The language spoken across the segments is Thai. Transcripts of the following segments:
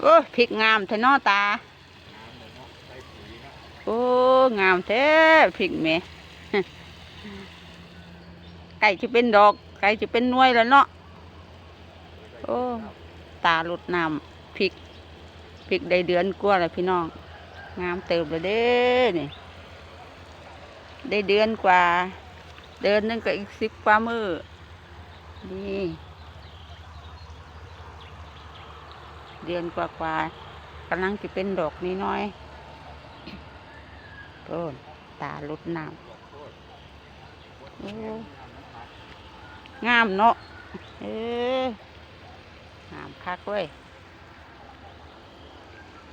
โอ้พริกงามแท้เนอตา โอ้งามแท้พริกแม่ไก่จะเป็นดอกไก่จะเป็นน่วยแล้วเนาะโอ้ตาหลุดน้ำพริกพริกได้เดือนกว่าแล้วพี่น้อง งามเติบเลยเด้นี่ได้เดือนกว่า เดือนหนึงก็อีกสิบกว่ามือนี่ เดือนกว่ากว่าๆกำลังจะเป็นดอกนี้น้อยโอ้นตาลดน้ำงามเนาะเอองามคักเว้ย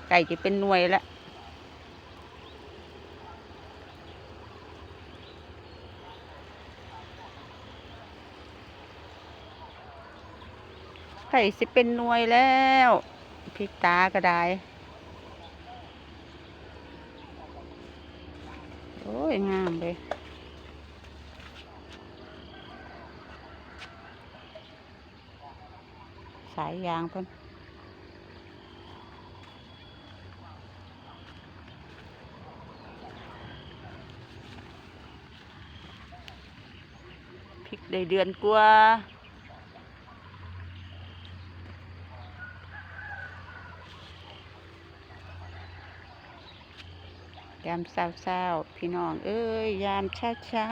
ไก่จะเป็นหน่วยแล้วไก่สิเป็นหน่วยแล้ว พริกตาก็ได้ โอ้ย งามเลยสายยางเพิ่นพริกได้เดือนกว่า ยามเช้าๆพี่น้อง เอ้ย ยามเช้าเช้า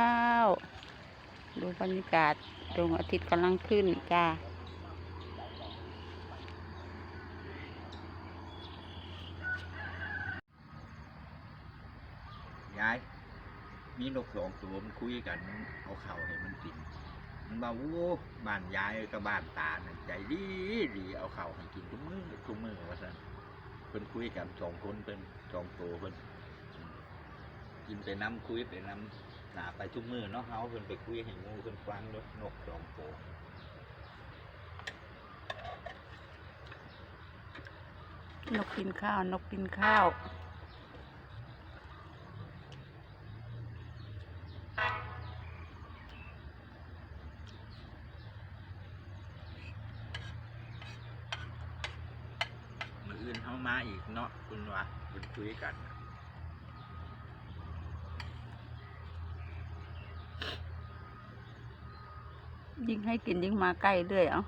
ดูบรรยากาศดวงอาทิตย์กำลังขึ้นจ้าย้าย มีนกสองตัวมันคุยกัน เอาเข่าให้มันกิน มันบอกโอ้บ้านยายกับบ้านตาน่ะใจดีดี เอาเข่าให้กินทุกมือทุกมือว่าซั่นเพิ่นคุยกันสองคนเป็นสองตัวเพิ่น กินไปน้ำคุยไปน้ำหนาไปทุกมือเนาะเฮาเพิ่นไปคุยให้งูเพิ่นฟังเนาะนกสองตัวนกกินข้าว นกกินข้าวมืออื่นเฮามาอีกเนาะคุณว่าเพิ่นคุยกัน ยิ่งให้กินยิ่งมาใกล้เรื่อยเอา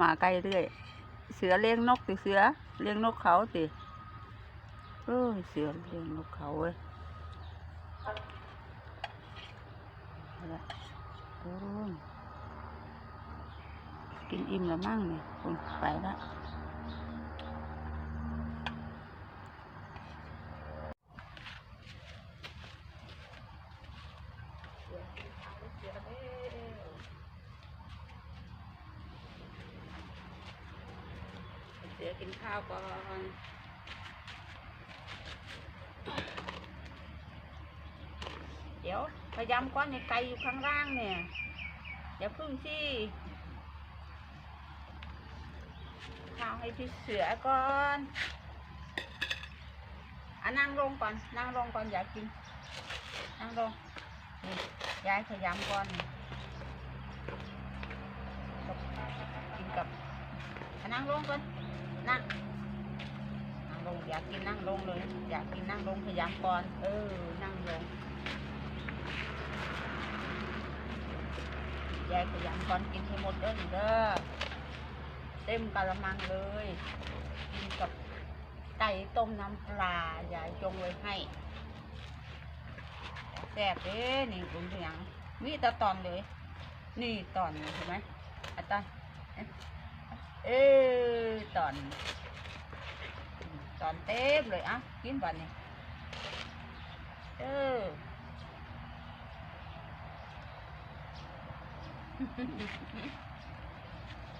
มาใกล้เรื่อย เสือเลี้ยงนกติเสือเลี้ยงนกเขาติเอ้เสือเลี้ยงนกเขาเว้ยอาละโอ้กินอิ่มแล้วมั่งเนี่ยคุณไปละ เสือกินข้าวก่อนเดี๋ยวพยายามก้อนในไก่อยู่ข้างล่างเนี่ยอย่าพึ่งสิข้าวให้พี่เสือก่อนอะนั่งลงก่อน นั่งลงก่อนอย่ากิน นั่งลงนี่ยายพยายามก่อนกินกับอะนั่งลงก่อน นั่งนั่งลงอยากกินนั่งลงเลย อยากกินนั่งลงพยายามก่อนเออ นั่งลงยายขยันก่อนกินให้หมดเด้อเด้อเต็มกะละมังเลยกินกับไก่ต้มน้ำปลายายจงไว้ให้แซ่บเด้นี่คุณเพียงมีตะตอนเลย นี่ตอนเห็นไหมอะตอน เออตอน ตอนเต็มเลยอะกินบันนี้เออ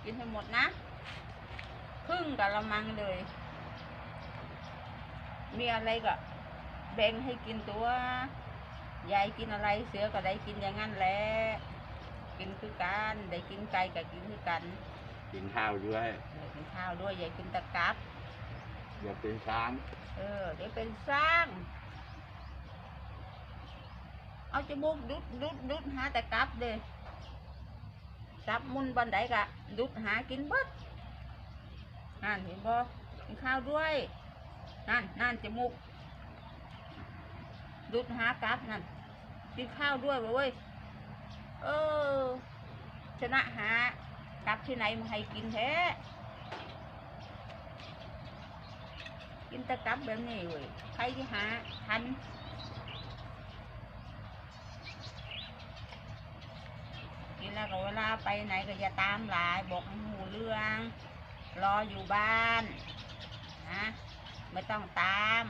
กินให้หมดนะครึ่งกะละมังเลย มีอะไรก็แบ่งให้กินตัวยายกินอะไรเสือก็ได้กินอย่างนั้นแหละ กินคือกัน ได้กินไก่ก็กินคือกัน กินข้าวด้วยเออกินข้าวด้วยยายกินแตะกับอย่าเป็นช้างเออเดี๋ยวเป็นสร้าง เอาจมูกดุดดุดดุดหาแต่กับเด้จับมุนบันไดกะดุดหากินเบิดนั่นเห็นบ่กินข้าวด้วยนั่นนั่นจมูกดุดหากัดนั่นกินข้าวด้วยเว้ยเออชนะหา กับที่ไหนมาให้กินแท้ กินตะกับแบบนี้เว้ยใครที่หาทันกินแล้วก็เวลาไปไหนก็อย่าตามหลาย บอกให้หูเรื่อง รออยู่บ้านนะไม่ต้องตาม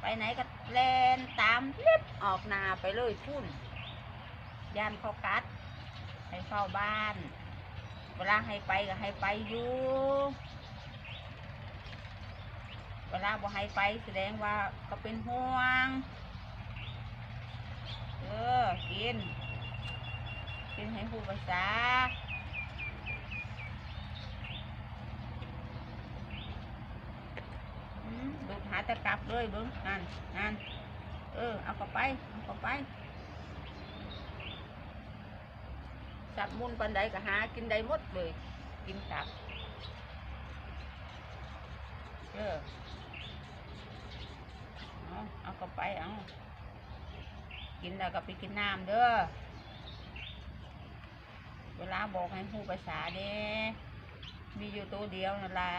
ไปไหนก็แลนตามเล็บออกนาไปเลยพุ่นยานเขากัด ให้เฝ้าบ้าน เวลาให้ไปก็ให้ไปอยู่เวลาบ่ให้ไปแสดงว่าก็เป็นห่วง เออกินกินให้ผู้ภาษาดูหาตะกลับเลยเบิ้งนั่นนั่นเออ เอาเข้าไป เอาเข้าไป สับมุนปันใดก็หากินได้หมดเลย กินกลับเออเอาเอาเข้าไปเอากินแล้วก็ไปกินน้ำเด้อเวลาบอกให้ผู้ภาษาเด้มีอยู่ตัวเดียวนั่นละ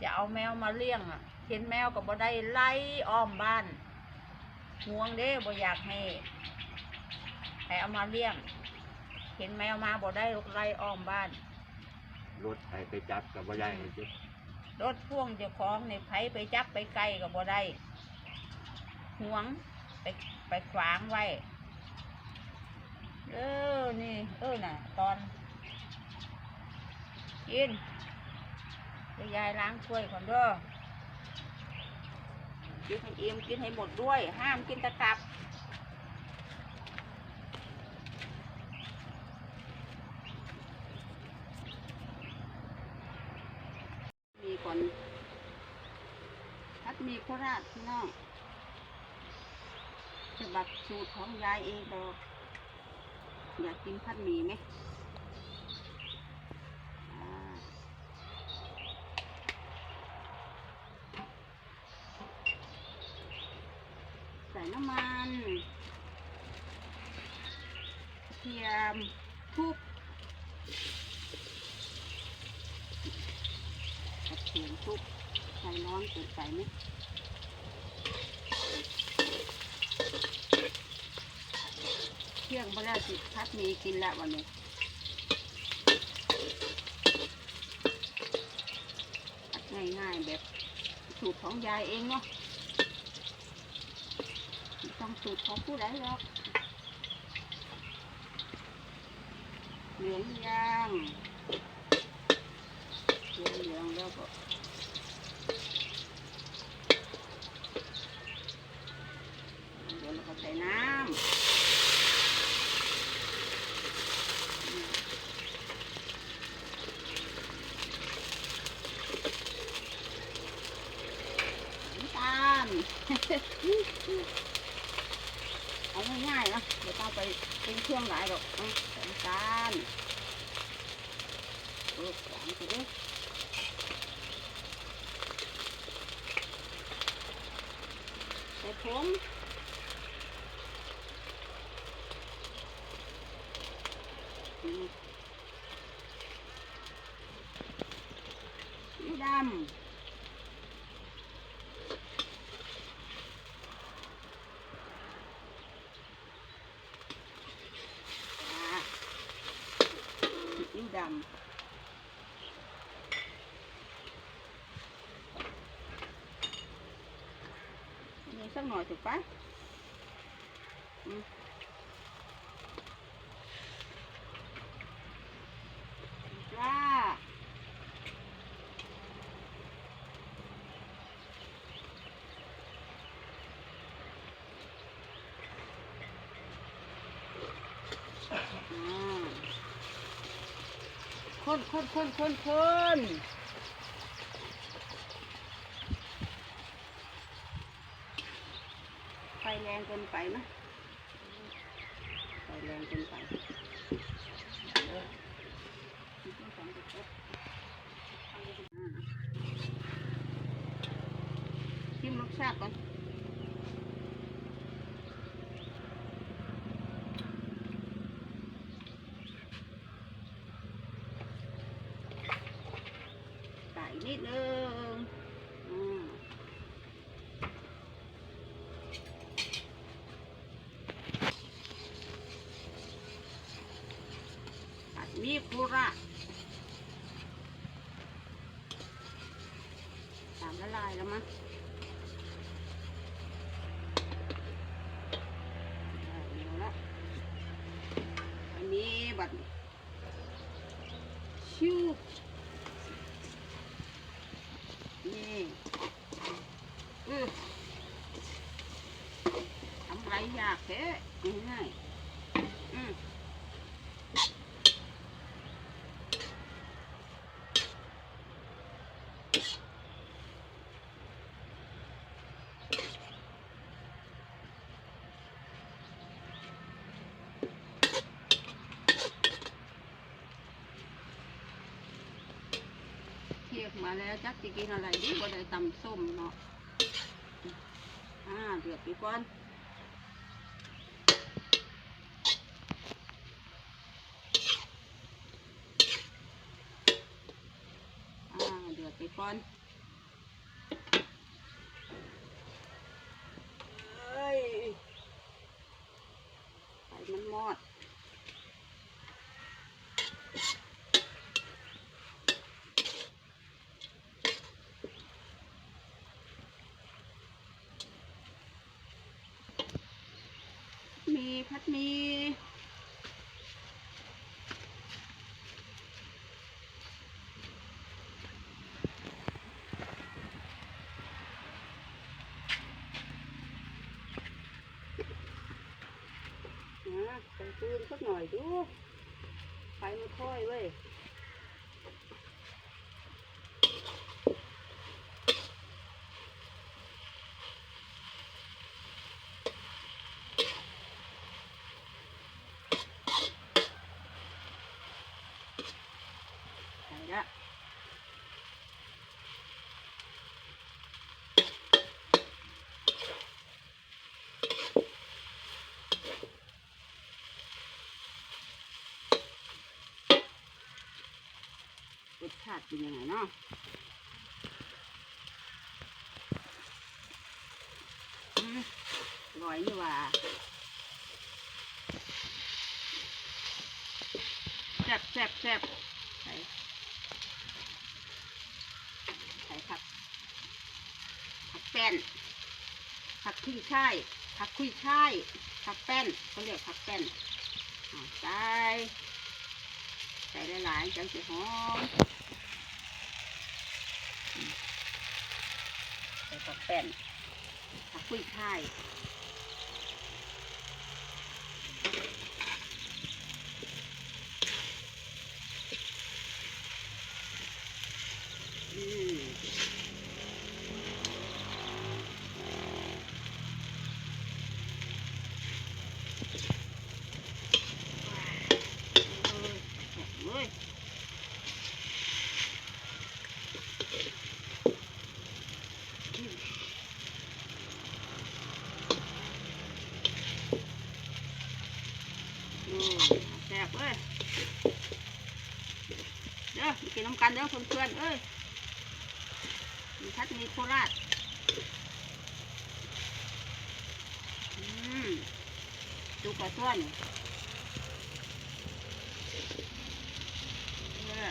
จะเอาแมวมาเลี้ยงอะ เห็นแมวก็บ่ได้ไล่อ้อมบ้านห่วงเด้บ่อยากให้ ให้เอามาเลี้ยง เห็นแมวมาบ่ได้ไล่อ้อมบ้าน รถไปไปจับกับว่าได้จิรถพ่วงเจ้าของในไผไปจับไปไกลก็บ่ได้ห่วงไปไปขวางไว้ เออ นี่ เออ น่ะ ตอน กินเดี๋ยวยายล้างถ้วยก่อนเด้อกินให้อิ่มกินให้หมดด้วย ห้ามกินตะกับ ก่อนพัดมีโคราชพี่น้องฉบับสูตรของยายเองดอกอยากกินพัดหมี่ไหมใส่น้ำมันกระเทียมทุบ กระเทียมทุบใส่ร้อนเกินไปไหมเที่ยงพอแล้วสิพัดมีกินแล้ววันนี้พัดง่ายๆแบบสูตรของยายเองเนาะต้องสูตรของผู้ใดหรอกเหลืองยางเหลืองแล้วก็เดี๋ยวเราก็ใส่น้ำ น้ำตาล เอาง่ายๆนะเดี๋ยวต้องไปเป็นเครื่องหลายหรอกเอาใส่น้ำตาลเออหวานไปเลยใส่ ผมสีดำ อ่าซีอิ๊วดำนี่สักหน่อยถูกปะจ้าอ่าคนคนคนคนคนไฟแรงเกินไปนะใส่แรงเกินไปชิมรสชาติก่อนใส่นิดนึงอืม ผัดหมีโคราชตามละลายแล้วมั้งได้เดี๋ยวละอันนี้บัตรชิวนี่อือทำไรยากแท้ง่ายๆอืม เทียบมาแล้วจักจะกินอะไรดีบ่ได้ตำส้มเนาะอ่าเดือดไปก่อนอ่าเดือดไปก่อนเอ้ยไฟมันมอด มีพัดมีนะใส่ปืนสักหน่อยดูไฟมันค่อยเว้ย ใส่ ละรสชาติเป็นยังไงเนาะอืมร่อยนี่ว่าแซ่บแซ่บแซ่บใส่ใส่ผักผักแป้น ผักคุยช่ายผักคุยช่ายผักแป้นเขาเรียกผักแป้นใส่ใส่หลายๆจังสีหอมอืมใส่ผักแป้นผักคุยช่ายอืม เอ้ยอืมแซ่บเอ้ยเด้อมากินน้ำกันเด้อเพื่อนๆเอ้ยมีทัดมีโคราชอืมดูกระต้วนเออ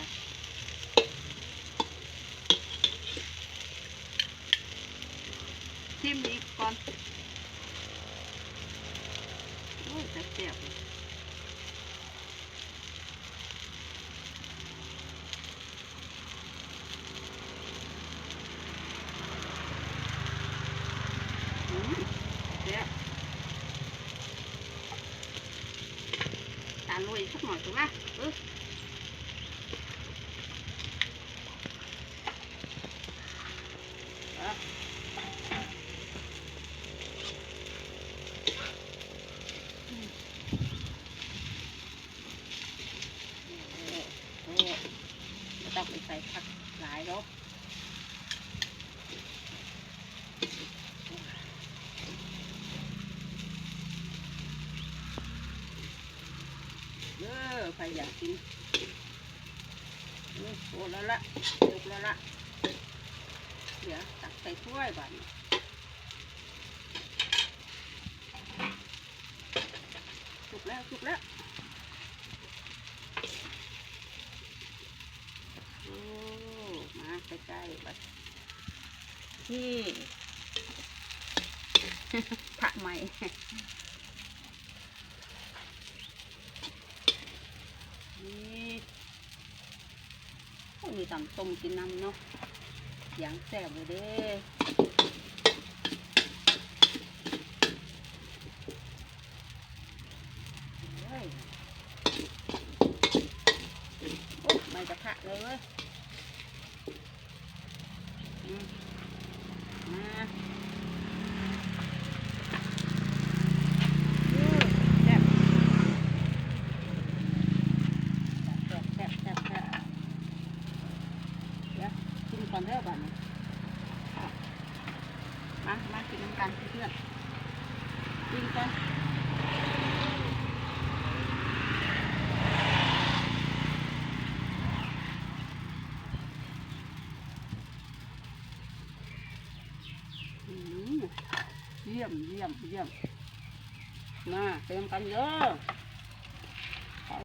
ชิมอีกก่อนโอ้ยแซ่บๆเลยอืมแซ่บตาลุยสัก หน่อยถูกไหมเออเอา เด้อใครอยากกินเออโอ้แล้วละสุกแล้วละเดี๋ยวตักใส่ถ้วยบ้านสุกแล้วสุกแล้วโอ้มาใกล้ๆบ้านที่ผักใหม่ นี่โอ้มี ตำต้มกินน้ำเนาะอย่างแซ่บเลยเด้เฮ้ยโอ้ไม่กระทะเลยเว้ยอืมมาอืมแซ่บ แซ่บแซ่บแซ่บแซ่บเดี๋ยวกินก่อนเด้อบ้านนี้มา มา กันเพื่อนวิ่งกันเยี่ยมเยี่ยมเยี่ยมมาเต็มกันเยอะ